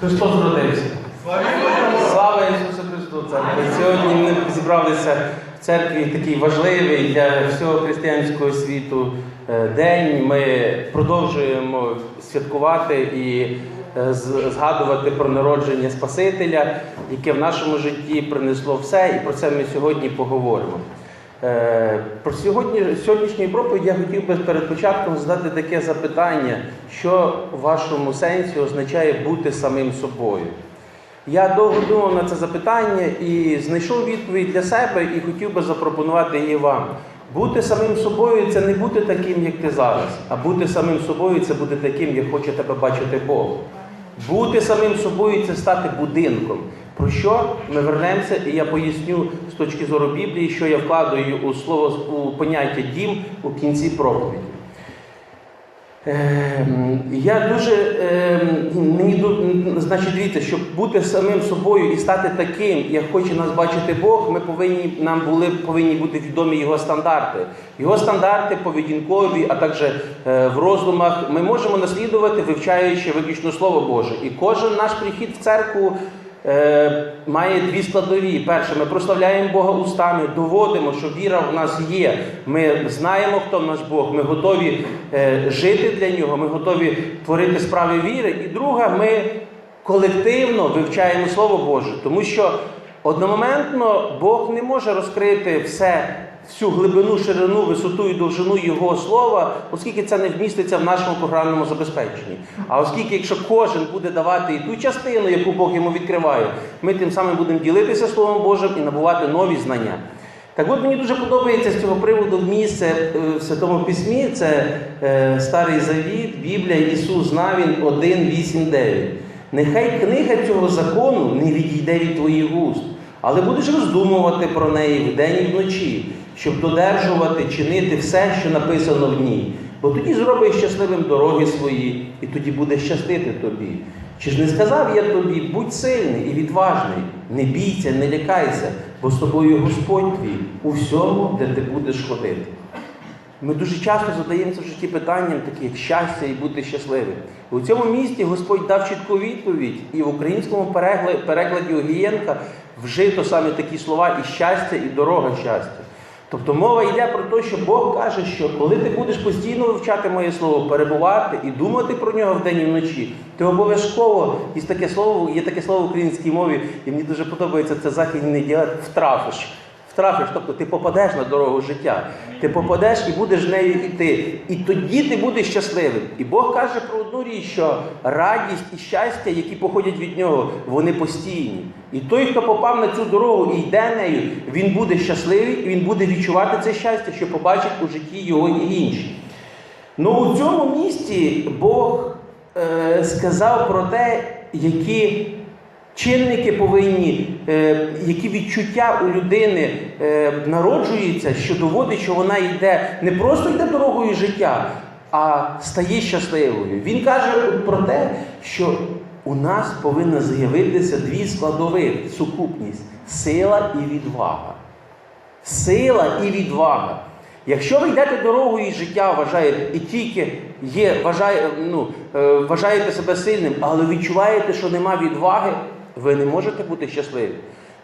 Христос родився. Слава Ісусу Христу! Сьогодні ми зібралися в церкві такий важливий для всього християнського світу е, день. Ми продовжуємо святкувати і е, згадувати про народження Спасителя, яке в нашому житті принесло все, і про це ми сьогодні поговоримо. Е, Про сьогодні, сьогоднішню проповідь я хотів би перед початком задати таке запитання, що в вашому сенсі означає бути самим собою. Я довго думав на це запитання і знайшов відповідь для себе і хотів би запропонувати її вам. Бути самим собою це не бути таким, як ти зараз, а бути самим собою це бути таким, як хоче тебе бачити Бог. Бути самим собою це стати будинком. Про що ми вернемося, і я поясню з точки зору Біблії, що я вкладаю у слово у поняття дім у кінці проповіді. Ем, Я дуже ем, мені значить, дивіться, щоб бути самим собою і стати таким, як хоче нас бачити Бог, ми повинні нам були повинні бути відомі його стандарти. Його стандарти поведінкові, а також е, в роздумах ми можемо наслідувати, вивчаючи виключно Слово Боже. І кожен наш прихід в церкву е, має дві складові. Перше, ми прославляємо Бога устами, доводимо, що віра в нас є. Ми знаємо, хто наш Бог, ми готові е, жити для нього, ми готові творити справи віри. І друге, ми колективно вивчаємо Слово Боже, тому що одномоментно Бог не може розкрити все. Всю глибину, ширину, висоту і довжину Його слова, оскільки це не вміститься в нашому програмному забезпеченні. А оскільки, якщо кожен буде давати і ту частину, яку Бог йому відкриває, ми тим самим будемо ділитися Словом Божим і набувати нові знання. Так от мені дуже подобається з цього приводу місце е, в Святому Письмі, це е, Старий Завіт, Біблія, Ісус Навін 1, 8, 9. Нехай книга цього закону не відійде від твоїх уст, але будеш роздумувати про неї вдень і вночі, щоб додержувати, чинити все, що написано в ній. Бо тоді зробиш щасливим дороги свої, і тоді буде щастити тобі. Чи ж не сказав я тобі, будь сильний і відважний, не бійся, не лякайся, бо з тобою Господь твій у всьому, де ти будеш ходити. Ми дуже часто задаємося в житті питанням, такі як щастя і бути щасливим. І у цьому місті Господь дав чітку відповідь, і в українському перекладі, Огієнка вжито саме такі слова і щастя, і дорога щастя. Тобто мова йде про те, що Бог каже, що коли ти будеш постійно вивчати моє слово, перебувати і думати про нього вдень і вночі, ти обов'язково є таке слово, є таке слово в українській мові, і мені дуже подобається це західний діалект втрафиш. Втрафиш, тобто ти попадеш на дорогу життя, ти попадеш і будеш нею йти. І тоді ти будеш щасливим. І Бог каже про одну річ, що радість і щастя, які походять від нього, вони постійні. І той, хто попав на цю дорогу і йде нею, він буде щасливий, і він буде відчувати це щастя, що побачить у житті його і інші. Ну у цьому місті Бог е, сказав про те, які чинники повинні, е, які відчуття у людини е, народжуються, що доводить, що вона йде не просто йде дорогою життя, а стає щасливою. Він каже про те, що у нас повинна з'явитися дві складові сукупність сила і відвага. Сила і відвага. Якщо ви йдете дорогою життя, вважаєте, і тільки є, вважає, ну, е, вважаєте себе сильним, але відчуваєте, що нема відваги, ви не можете бути щасливі.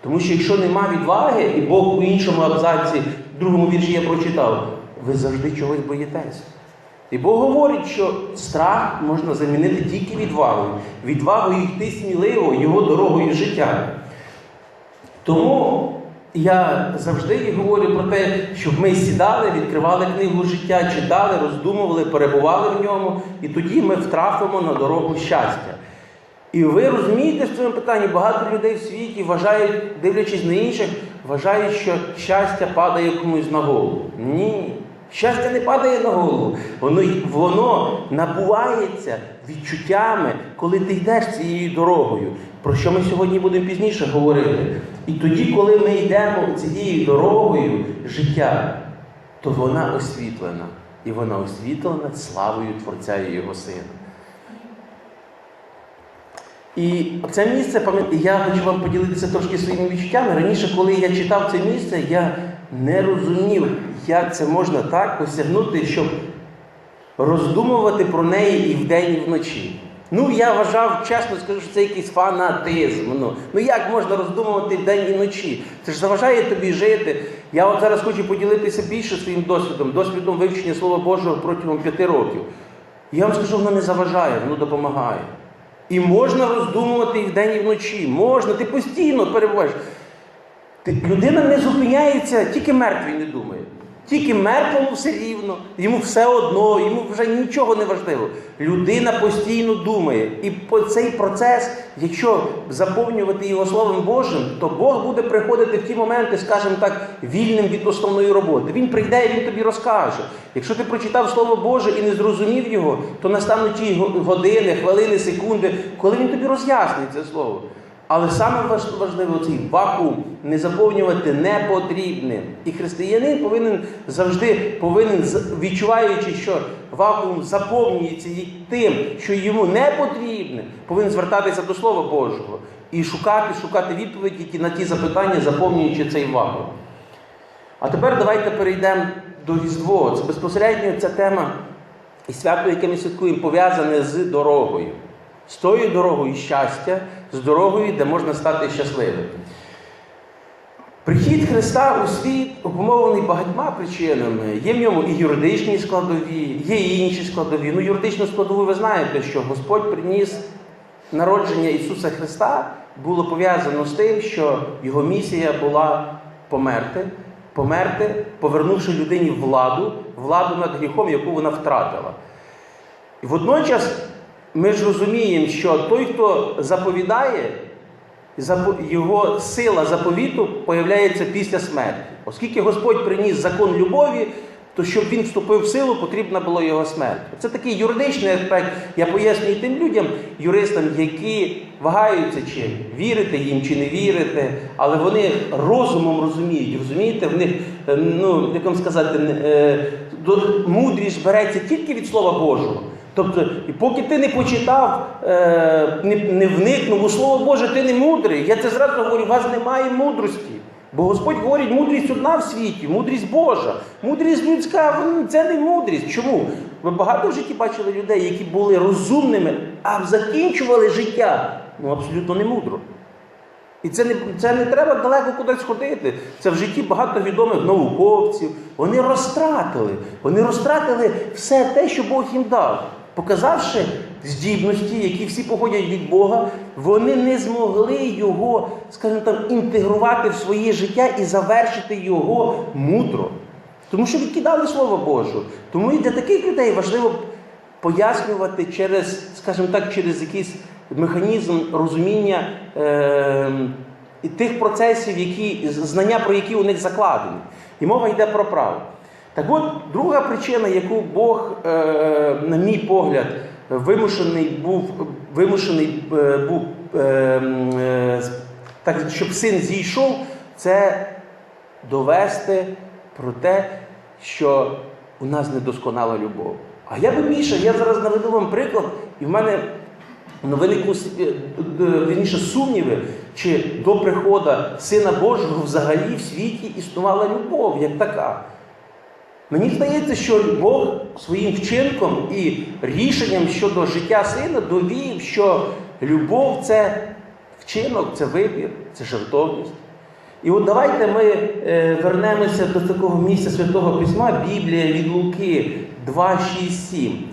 Тому що якщо нема відваги, і Бог у іншому абзаці, в другому вірші я прочитав, ви завжди чогось боїтеся. І Бог говорить, що страх можна замінити тільки відвагою. Відвагою йти сміливо його дорогою життя. Тому я завжди говорю про те, щоб ми сідали, відкривали книгу життя, читали, роздумували, перебували в ньому, і тоді ми втрафимо на дорогу щастя. І ви розумієте в цьому питанні, багато людей в світі вважають, дивлячись на інших, вважають, що щастя падає комусь на голову. Ні. Щастя не падає на голову. Воно, воно набувається відчуттями, коли ти йдеш цією дорогою, про що ми сьогодні будемо пізніше говорити. І тоді, коли ми йдемо цією дорогою життя, то вона освітлена. І вона освітлена славою Творця і Його Сина. І це місце, я хочу вам поділитися трошки своїми відчуттями. Раніше, коли я читав це місце, я не розумів, як це можна так осягнути, щоб роздумувати про неї і вдень, і вночі. Ну, я вважав, чесно скажу, що це якийсь фанатизм. Ну, ну як можна роздумувати день і ночі? Це ж заважає тобі жити. Я от зараз хочу поділитися більше своїм досвідом, досвідом вивчення Слова Божого протягом п'яти років. Я вам скажу, воно не заважає, воно допомагає. І можна роздумувати і вдень, і вночі. Можна, ти постійно перебуваєш. Ти, людина не зупиняється, тільки мертвий не думає. Тільки мертвому все рівно, йому все одно, йому вже нічого не важливо. Людина постійно думає. І цей процес, якщо заповнювати його Словом Божим, то Бог буде приходити в ті моменти, скажімо так, вільним від основної роботи. Він прийде і він тобі розкаже. Якщо ти прочитав Слово Боже і не зрозумів його, то настануть ті го- години, хвилини, секунди, коли він тобі роз'яснить це слово. Але саме важ- важливо цей вакуум не заповнювати непотрібним. І християнин повинен завжди повинен, відчуваючи, що вакуум заповнюється тим, що йому не потрібне, повинен звертатися до Слова Божого і шукати, шукати відповіді на ті запитання, заповнюючи цей вакуум. А тепер давайте перейдемо до Різдво. Це безпосередньо ця тема і свято, яке ми святкуємо, пов'язане з дорогою. З тою дорогою щастя, з дорогою, де можна стати щасливим. Прихід Христа у світ обумовлений багатьма причинами. Є в ньому і юридичні складові, є і інші складові. Ну, юридичну складову ви знаєте, що Господь приніс народження Ісуса Христа було пов'язано з тим, що його місія була померти, померти, повернувши людині владу, владу над гріхом, яку вона втратила. І водночас ми ж розуміємо, що той, хто заповідає, запо- його сила заповіту появляється після смерті. Оскільки Господь приніс закон любові, то щоб він вступив в силу, потрібна була його смерть. Це такий юридичний аспект. Я пояснюю тим людям, юристам, які вагаються, чи вірити їм, чи не вірити, але вони розумом розуміють. Розумієте, в них, е, ну, як вам сказати, е, мудрість береться тільки від Слова Божого. Тобто, і поки ти не почитав, е, не, вникнув у Слово Боже, ти не мудрий. Я це зразу говорю, у вас немає мудрості. Бо Господь говорить, мудрість одна в світі, мудрість Божа, мудрість людська, це не мудрість. Чому? Ви багато в житті бачили людей, які були розумними, а закінчували життя ну, абсолютно не мудро. І це не, це не треба далеко кудись ходити. Це в житті багато відомих науковців. Вони розтратили. Вони розтратили все те, що Бог їм дав. Показавши здібності, які всі походять від Бога, вони не змогли його, скажімо там, інтегрувати в своє життя і завершити його мудро. Тому що відкидали Слово Боже. Тому і для таких людей важливо пояснювати через, скажімо так, через якийсь механізм розуміння е, тих процесів, які, знання про які у них закладені. І мова йде про право. Так от, друга причина, яку Бог, е, на мій погляд, вимушений був, вимушений е, був е, так, щоб син зійшов, це довести про те, що у нас недосконала любов. А я би більше, я зараз наведу вам приклад, і в мене ну, вірніше сумніви, чи до приходу Сина Божого взагалі в світі існувала любов як така. Мені здається, що Бог своїм вчинком і рішенням щодо життя сина довів, що любов це вчинок, це вибір, це жертовність. І от давайте ми е, вернемося до такого місця Святого Письма, Біблія від Луки 2, 6, 7.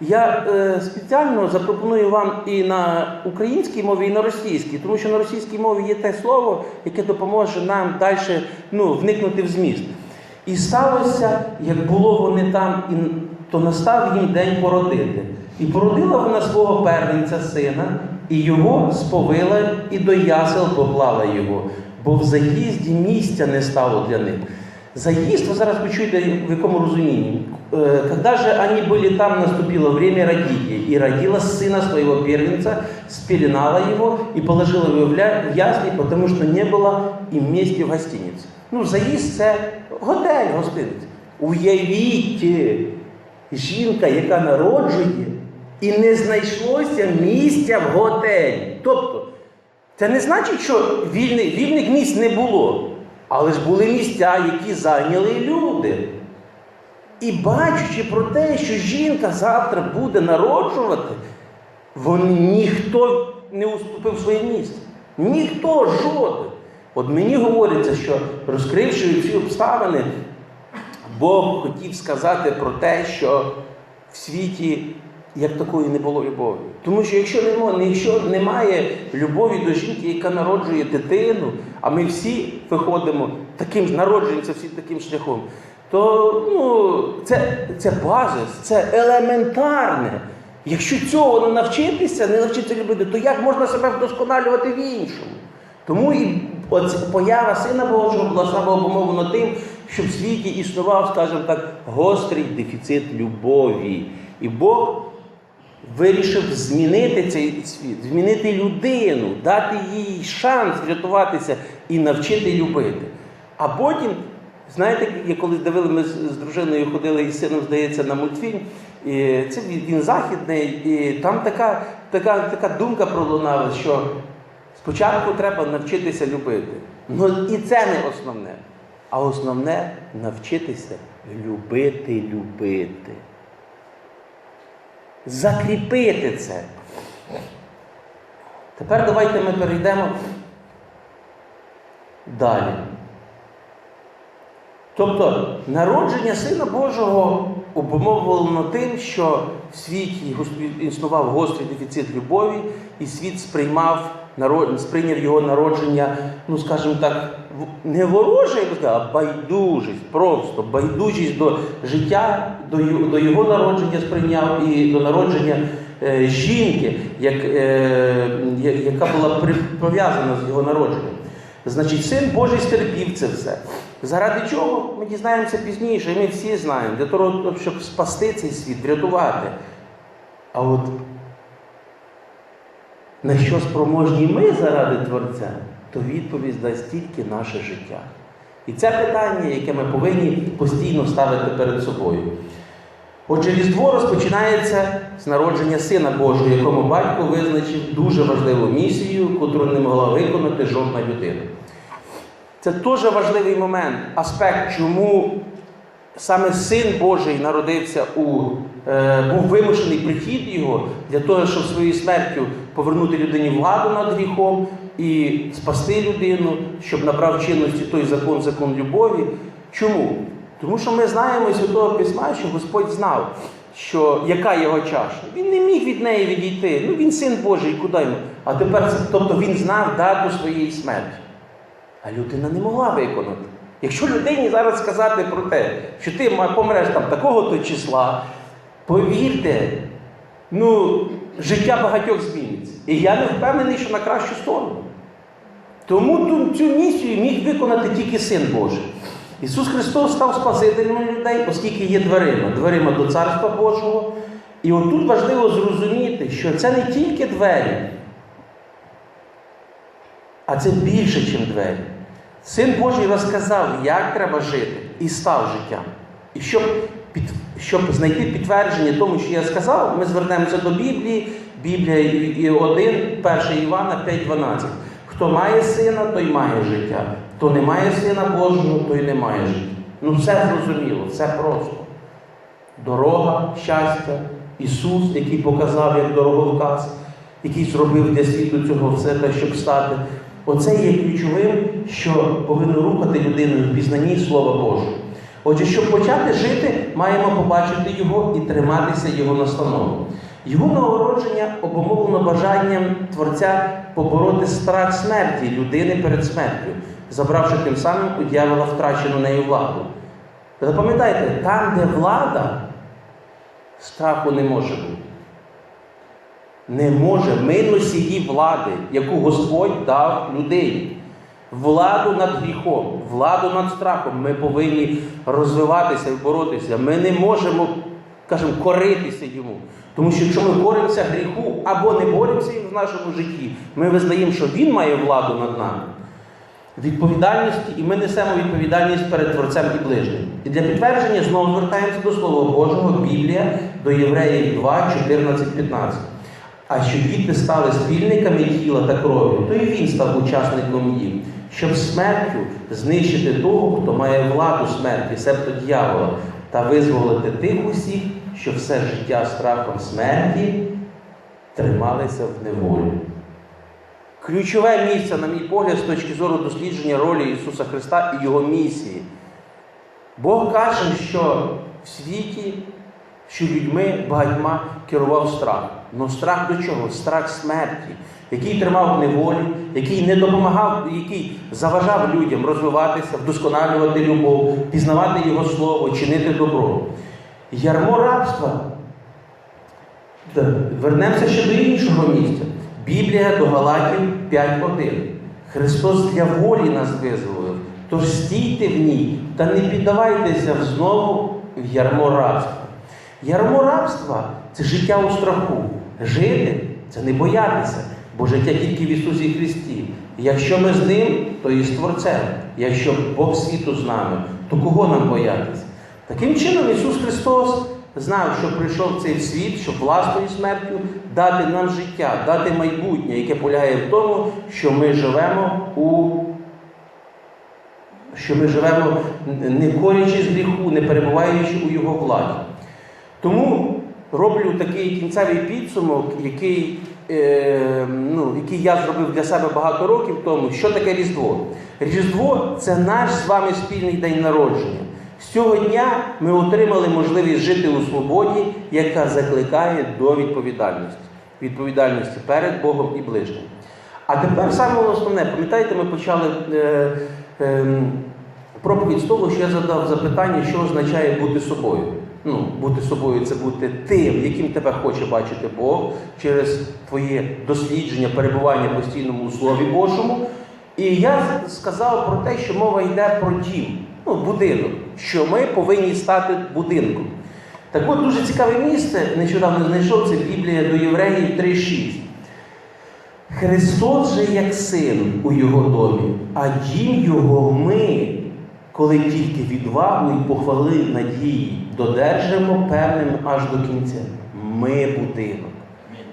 Я е, спеціально запропоную вам і на українській мові, і на російській, тому що на російській мові є те слово, яке допоможе нам далі ну, вникнути в зміст. І сталося, як було вони там, і, то настав їм день породити. І породила вона свого первенця сина, і його сповила, і до ясел поклала його, бо в заїзді місця не стало для них. Заезд, вы зараз почуете, в каком разумении. Э, Когда же они были там, наступило время родить, и родила сына своего первенца, спеленала его и положила его в ля- в ясли, потому что не было им места в гостинице. Ну, заїзд це готель, гостиниця. Уявіть, жінка, яка народжує, і не знайшлося місця в готелі. Тобто, це не значить, що вільних, вільних місць не було. Але ж були місця, які зайняли люди. І бачачи про те, що жінка завтра буде народжувати, Вони ніхто не уступив своє місце. Ніхто, жоден. От мені говориться, що розкривши ці обставини, Бог хотів сказати про те, що в світі як такої не було любові. Тому що якщо немає, якщо немає любові до жінки, яка народжує дитину, а ми всі виходимо таким, народжуємося всі таким шляхом, то ну, це, це базис, це елементарне. Якщо цього не навчитися, не навчитися любити, то як можна себе вдосконалювати в іншому? Тому і от поява Сина Божого була саме обумовлена тим, що в світі існував, скажімо так, гострий дефіцит любові. І Бог вирішив змінити цей світ, змінити людину, дати їй шанс врятуватися і навчити любити. А потім, знаєте, коли дивили, ми з дружиною ходили і сином, здається, на мультфільм. І це він західний, і там така, така, така думка пролунала, що спочатку треба навчитися любити. Ну і це не основне. А основне навчитися любити, любити. Закріпити це. Тепер давайте ми перейдемо далі. Тобто народження Сина Божого обумовлено тим, що в світі існував гострий дефіцит любові, і світ сприймав сприйняв його народження, ну скажімо так, не вороже, а байдужість, просто байдужість до життя, до, його народження сприйняв і до народження е, жінки, як, е, яка була пов'язана з його народженням. Значить, син Божий стерпів це все. Заради чого? Ми дізнаємося пізніше, ми всі знаємо, для того, щоб спасти цей світ, врятувати. А от на що спроможні ми заради Творця, то відповідь дасть тільки наше життя. І це питання, яке ми повинні постійно ставити перед собою. Отже, Різдво розпочинається з народження Сина Божого, якому батько визначив дуже важливу місію, яку не могла виконати жодна людина. Це дуже важливий момент, аспект, чому саме Син Божий народився у е, був вимушений прихід його для того, щоб своєю смертю повернути людині владу над гріхом і спасти людину, щоб набрав чинності той закон, закон любові. Чому? Тому що ми знаємо із Святого Письма, що Господь знав, що яка його чаша. Він не міг від неї відійти. Ну він син Божий, куди йому? А тепер, тобто він знав дату своєї смерті. А людина не могла виконати. Якщо людині зараз сказати про те, що ти помреш там такого-то числа, повірте, ну, життя багатьох зміниться. І я не впевнений, що на кращу сторону. Тому цю місію міг виконати тільки Син Божий. Ісус Христос став Спасителем людей, оскільки є дверима, дверима до Царства Божого. І отут важливо зрозуміти, що це не тільки двері, а це більше, ніж двері. Син Божий розказав, як треба жити, і став життям. І щоб, під, щоб знайти підтвердження тому, що я сказав, ми звернемося до Біблії, Біблія і- і 1, 1 Івана 5,12. Хто має сина, той має життя. Хто не має сина Божого, той не має життя. Ну все зрозуміло, все просто. Дорога, щастя, Ісус, який показав як дороговказ, який зробив для світу цього все те, щоб стати. Оце є ключовим, що повинно рухати людину в пізнанні Слова Божого. Отже, щоб почати жити, маємо побачити Його і триматися Його настанови. Його народження обумовлено бажанням Творця побороти страх смерті людини перед смертю, забравши тим самим у дьявола втрачену нею владу. Запам'ятайте, там, де влада, страху не може бути. Не може. Ми носії влади, яку Господь дав людині. Владу над гріхом, владу над страхом. Ми повинні розвиватися і боротися. Ми не можемо, кажемо, коритися йому. Тому що якщо ми боремося гріху або не боремося їм в нашому житті, ми визнаємо, що Він має владу над нами. Відповідальності, і ми несемо відповідальність перед Творцем і ближнім. І для підтвердження знову звертаємося до Слова Божого, Біблія, до Євреїв 2, 14, 15. А що діти стали спільниками тіла та крові, то і він став учасником їм, щоб смертю знищити того, хто має владу смерті, себто дьявола, та визволити тих усіх, що все життя страхом смерті трималися в неволі. Ключове місце, на мій погляд, з точки зору дослідження ролі Ісуса Христа і Його місії. Бог каже, що в світі, що людьми багатьма керував страх. Ну страх до чого? Страх смерті, який тримав в неволі, який не допомагав, який заважав людям розвиватися, вдосконалювати любов, пізнавати Його слово, чинити добро. Ярмо рабства. Вернемося ще до іншого місця. Біблія до Галатів 5.1. Христос для волі нас визволив. Тож стійте в ній та не піддавайтеся знову в ярмо рабства. Ярмо рабства це життя у страху. Жити це не боятися, бо життя тільки в Ісусі Христі. Якщо ми з ним, то і з Творцем. Якщо Бог світу з нами, то кого нам боятися? Таким чином, Ісус Христос знав, що прийшов в цей світ, щоб власною смертю дати нам життя, дати майбутнє, яке полягає в тому, що ми живемо у що ми живемо не корячи з гріху, не перебуваючи у його владі. Тому роблю такий кінцевий підсумок, який, ну, який я зробив для себе багато років тому. Що таке Різдво? Різдво це наш з вами спільний день народження. З цього дня ми отримали можливість жити у свободі, яка закликає до відповідальності. Відповідальності перед Богом і ближнім. А тепер саме основне, пам'ятаєте, ми почали е, е, проповідь з того, що я задав запитання, що означає бути собою. Ну, бути собою це бути тим, яким тебе хоче бачити Бог через твоє дослідження, перебування постійному Слові Божому. І я сказав про те, що мова йде про дім, ну, будинок, що ми повинні стати будинком. Так от дуже цікаве місце, нещодавно знайшов це Біблія до Євреїв 3.6. Христос же як син у його домі, а дім його ми, коли тільки відвагу і похвали надії додержимо певним аж до кінця. Ми будинок.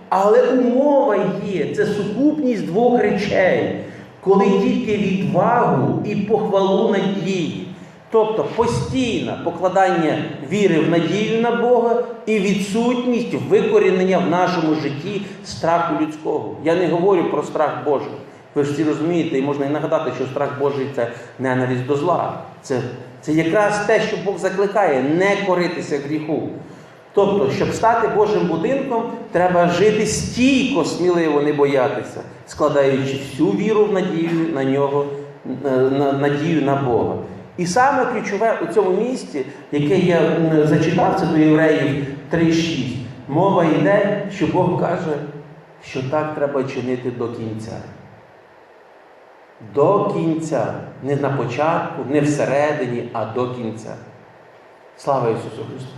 Але умова є, це сукупність двох речей, коли тільки відвагу і похвалу надії. Тобто постійне покладання віри в надію на Бога і відсутність викорінення в нашому житті страху людського. Я не говорю про страх Божий. Ви ж всі розумієте, і можна і нагадати, що страх Божий це ненависть до зла. Це, це якраз те, що Бог закликає, не коритися гріху. Тобто, щоб стати Божим будинком, треба жити стійко, сміливо не боятися, складаючи всю віру в надію на нього, на надію на Бога. І саме ключове у цьому місці, яке я зачитав, це до євреїв 3.6. Мова йде, що Бог каже, що так треба чинити до кінця. До кінця. Не на початку, не всередині, а до кінця. Слава Ісусу Христу!